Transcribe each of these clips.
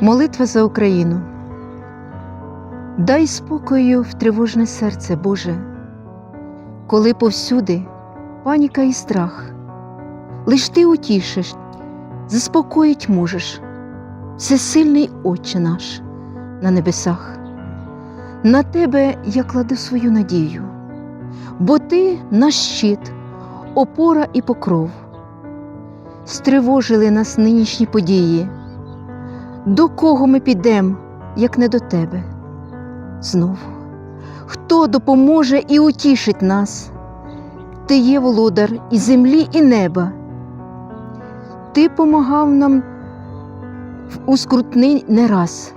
Молитва за Україну. Дай спокою в тривожне серце, Боже, коли повсюди паніка і страх. Лиш ти утішиш, заспокоїть можеш, всесильний Отче наш на небесах. На тебе я кладу свою надію, бо ти наш щит, опора і покров. Стривожили нас нинішні події. До кого ми підемо, як не до тебе? Знову, хто допоможе і утішить нас? Ти є володар і землі, і неба. Ти помагав нам у скрутний не раз.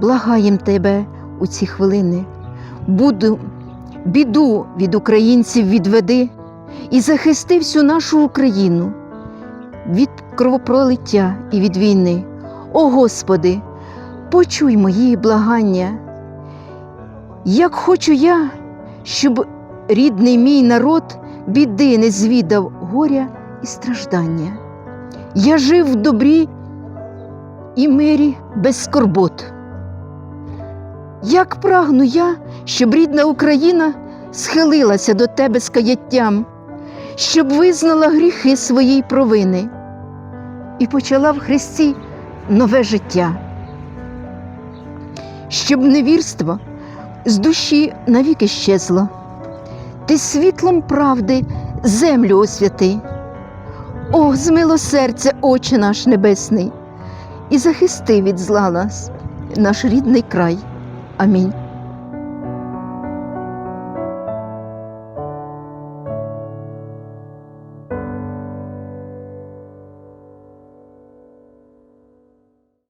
Благаєм тебе у ці хвилини. Буду, біду від українців відведи і захисти всю нашу Україну від кровопролиття і від війни. О Господи, почуй мої благання. Як хочу я, щоб рідний мій народ біди не звідав горя і страждання. Я жив в добрі і мирі без скорбот. Як прагну я, щоб рідна Україна схилилася до тебе з каяттям, щоб визнала гріхи своєї провини і почала в Христі нове життя, щоб невірство з душі навіки щезло. Ти світлом правди землю освяти. О, змилосердя, очі наш Небесний, і захисти від зла нас, наш рідний край. Амінь.